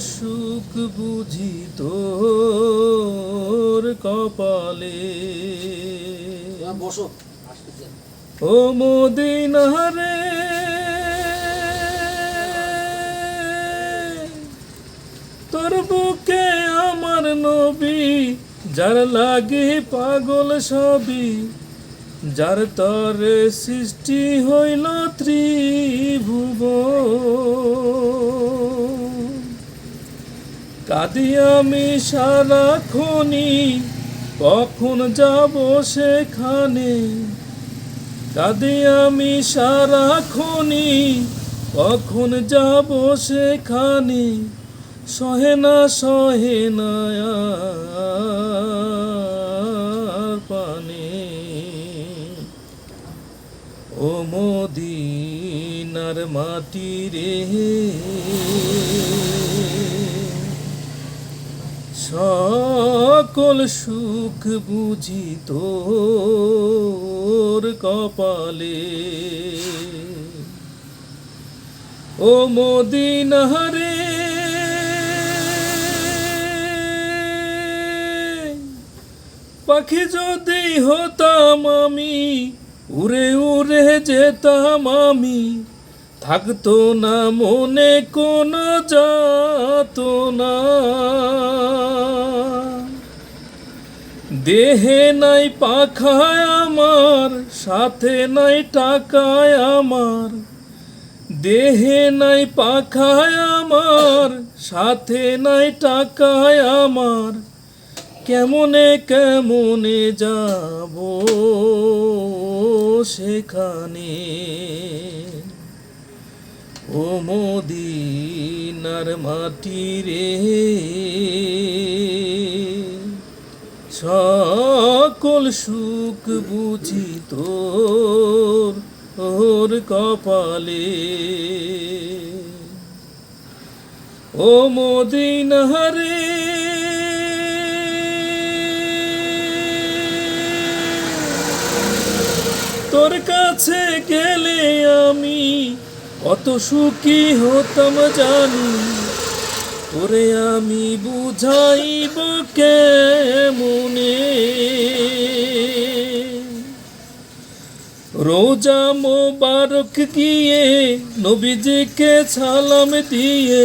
সুখ বুঝি তোর কপালে। ও মদিনারে তোর বুকে আমার নবী যার লাগে পাগল সবই যার তরে সৃষ্টি হইল ত্রিভুব কাঁদি আমি সারাক্ষণি কখন যাব সেখানে? কাঁদি আমি সারাক্ষণি কখন যাব সেখানে? সহে না সহে না পানে। ও মদিনার মাটি রে। সকল সুখ বুঝি তোর কপালে। ও মদিনারে পাখি যদি হতাম আমি, উড়ে উড়ে যেতাম আমি থাকতো না মনে কোন যাত না দেহে নাই পাখায় আমার, সাথে নাই টাকায় আমার। দেহে নাই পাখায় আমার, সাথে নাই টাকায় আমার। কেমনে কেমনে যাব সেখানে? ও মদিনার মাটি রে। সকল সুখ বুঝি তোর ওর কপালে। ও মদিনারে তোর কাছে গেলে আমি কত সুখী হতাম জানি তোরে আমি বুঝাইব কেমনে? রোজা মোবারক গিয়ে নবীজিকে সালাম দিয়ে,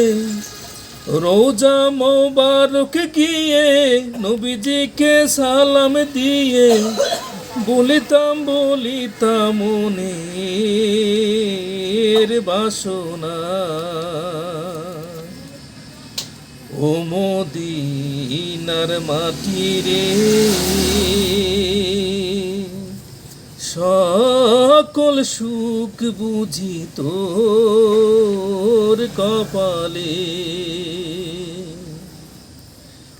রোজা মোবারক গিয়ে নবীজিকে সালাম দিয়ে বলিতাম বলিতাম মনের বাসনা। ও মদিনার মাটি রে সকল সুখ বুঝি তোর কপালে।